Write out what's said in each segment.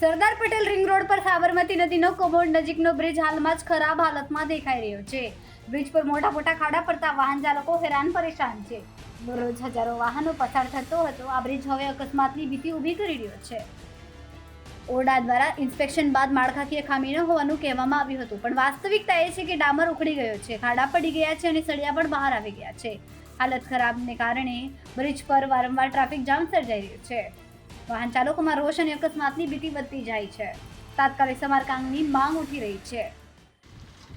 Sardar Patel ring road પર સાબરમતી નદીનો કોમોડ નજીકનો બ્રિજ હાલમાં જ ખરાબ હાલતમાં દેખાઈ રહ્યો છે. બ્રિજ પર મોટા મોટા ખાડા પડતા વાહન ચાલકો હેરાન પરેશાન છે. દરરોજ હજારો વાહનો પસાર થતો હતો. આ બ્રિજ હવે અકસ્માતની ભીતિ ઊભી કરી રહ્યો છે. ઓરડા દ્વારા ઇન્સ્પેક્શન બાદ માળખાકીય ખામી ન હોવાનું કહેવામાં આવ્યું હતું. પણ વાસ્તવિકતા એ છે કે ડામર ઉખડી ગયો છે. ખાડા પડી ગયા છે અને સળિયા પણ બહાર આવી ગયા છે. હાલત ખરાબને કારણે બ્રિજ પર વારંવાર ટ્રાફિક જામ સર્જાઈ રહ્યો છે. વાહન ચાલકોમાં રોષ અને અકસ્માતની ભીતિ વધતી જાય છે. તાત્કાલિક સમારકામની માંગ ઉઠી રહી છે.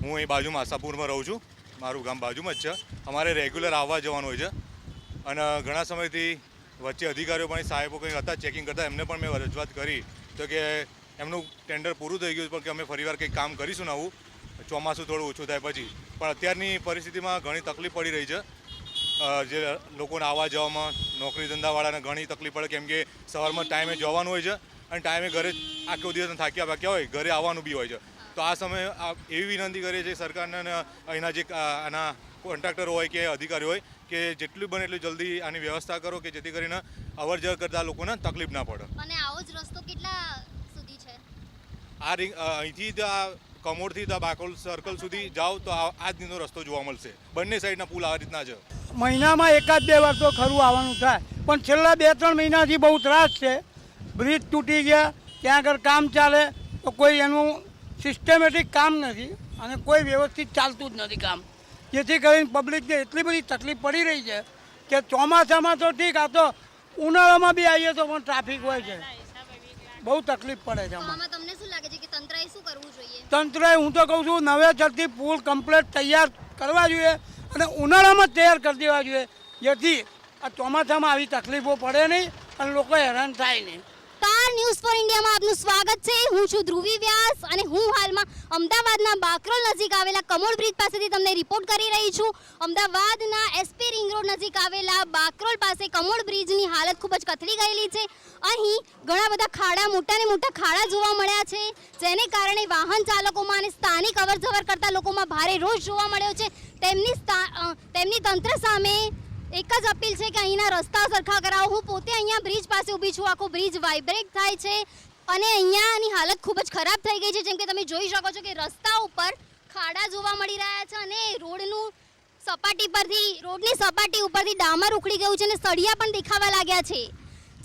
હું અહીં બાજુમાં આશાપુરમાં રહું છું. મારું ગામ બાજુમાં જ છે. અમારે રેગ્યુલર આવવા જવાનું હોય છે. અને ઘણા સમયથી વચ્ચે અધિકારીઓ પણ સાહેબો કંઈ હતા ચેકિંગ કરતા, એમને પણ મેં રજૂઆત કરી. તો કે એમનું ટેન્ડર પૂરું થઈ ગયું પણ કે અમે ફરીવાર કંઈક કામ કરીશું ને આવું ચોમાસું થોડું ઓછું થાય પછી. પણ અત્યારની પરિસ્થિતિમાં ઘણી તકલીફ પડી રહી છે. જે લોકોને આવવા જવામાં નોકરી ધંધાવાળાને ઘણી તકલીફ પડે કેમ કે સવારમાં ટાઈમે જવાનું હોય છે અને ટાઈમે ઘરે આખો દિવસ થાક્યા પાક્યા હોય ઘરે આવવાનું બી હોય છે. તો આ સમયે આ એવી વિનંતી કરીએ છીએ સરકારને અહીંના જે આના કોન્ટ્રાક્ટર હોય કે અધિકારી હોય કે જેટલું બને એટલું જલ્દી આની વ્યવસ્થા કરો કે જેથી કરીને અવર જવર કરતા લોકોને તકલીફ ના પડે. અને આવો જ રસ્તો કેટલા સુધી છે? આ રિંગ અહીંથી કમોડથી બાકોલ સર્કલ સુધી જાઓ તો આ આ જ રીતનો રસ્તો જોવા મળશે. બંને સાઈડના પુલ આ રીતના છે. મહિનામાં એકાદ બે વાર તો ખરું આવવાનું થાય. પણ છેલ્લા બે ત્રણ મહિનાથી બહુ ત્રાસ છે. બ્રિજ તૂટી ગયા ત્યાં આગળ કામ ચાલે તો કોઈ એનું સિસ્ટમેટિક કામ નથી અને કોઈ વ્યવસ્થિત ચાલતું જ નથી કામ. જેથી કરીને પબ્લિકને એટલી બધી તકલીફ પડી રહી છે કે ચોમાસામાં તો ઠીક આ તો ઉનાળામાં બી આવીએ તો પણ ટ્રાફિક હોય છે. બહુ તકલીફ પડે છે આમાં તમને શું લાગે છે કે તંત્રએ શું કરવું જોઈએ? તંત્રએ હું તો કહું છું નવે નવેસરથી પુલ કમ્પ્લેટ તૈયાર કરવા જોઈએ. અને ઉનાળામાં જ તૈયાર કરી દેવા જોઈએ. જેથી આ ચોમાસામાં આવી તકલીફો પડે નહીં અને લોકો હેરાન થાય નહીં. સ્ટાર ન્યૂઝ ફોર ઇન્ડિયામાં આપનું સ્વાગત છે. હું છું ધ્રુવી વ્યાસ અને હું હાલમાં અમદાવાદના બાકરોલ નજીક આવેલા કમોડ બ્રિજ પાસેથી તમને રિપોર્ટ કરી રહી છું. અમદાવાદના એસપી રિંગ રોડ નજીક આવેલા બાકરોલ પાસે કમોડ બ્રિજની હાલત ખૂબ જ કથળી ગયેલી છે. અહીં ઘણા બધા ખાડા, મોટા ને મોટા ખાડા જોવા મળ્યા છે, જેને કારણે વાહન ચાલકોમાં અને સ્થાનિક અવરજવર કરતા લોકોમાં ભારે રોષ જોવા મળ્યો છે. તેમની તેમની તંત્ર સામે એક જ અપીલ છે કે અહીંના રસ્તા સરખા કરાવો. હું પોતે અહીંયા બ્રિજ પાસે ઊભી છું. આખો બ્રિજ વાઇબ્રેટ થાય છે અને અહીંયાની હાલત ખૂબ જ ખરાબ થઈ ગઈ છે. જેમ કે તમે જોઈ શકો છો કે રસ્તા ઉપર ખાડા જોવા મળી રહ્યા છે અને રોડનું સપાટી પરથી, રોડની સપાટી ઉપરથી ડામર ઉખડી ગયું છે અને સળિયા પણ દેખાવા લાગ્યા છે.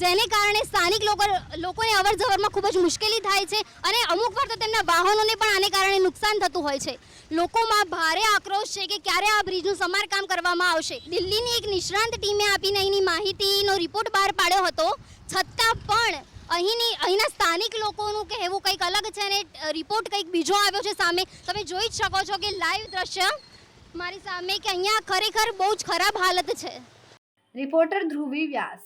જેને કારણે સ્થાનિક લોકો લોકોને અવર જવરમાં ખૂબ જ મુશ્કેલી થાય છે અને અમુક વાર તો તેમના વાહનોને પણ આને કારણે નુકસાન થતું હોય છે. લોકોમાં ભારે આક્રોશ છે કે ક્યારે આ બ્રિજનું સમારકામ કરવામાં આવશે. દિલ્હીની એક નિષ્ણાંત ટીમે આપીને અહીંની માહિતીનો રિપોર્ટ બહાર પાડ્યો હતો. છતાં પણ અહીંની અહીંના સ્થાનિક લોકોનું કહેવું કંઈક અલગ છે અને રિપોર્ટ કંઈક બીજો આવ્યો છે સામે. તમે જોઈ જ શકો છો કે લાઈવ દ્રશ્ય મારી સામે કે અહીંયા ખરેખર બહુ જ ખરાબ હાલત છે. રિપોર્ટર ધ્રુવી વ્યાસ.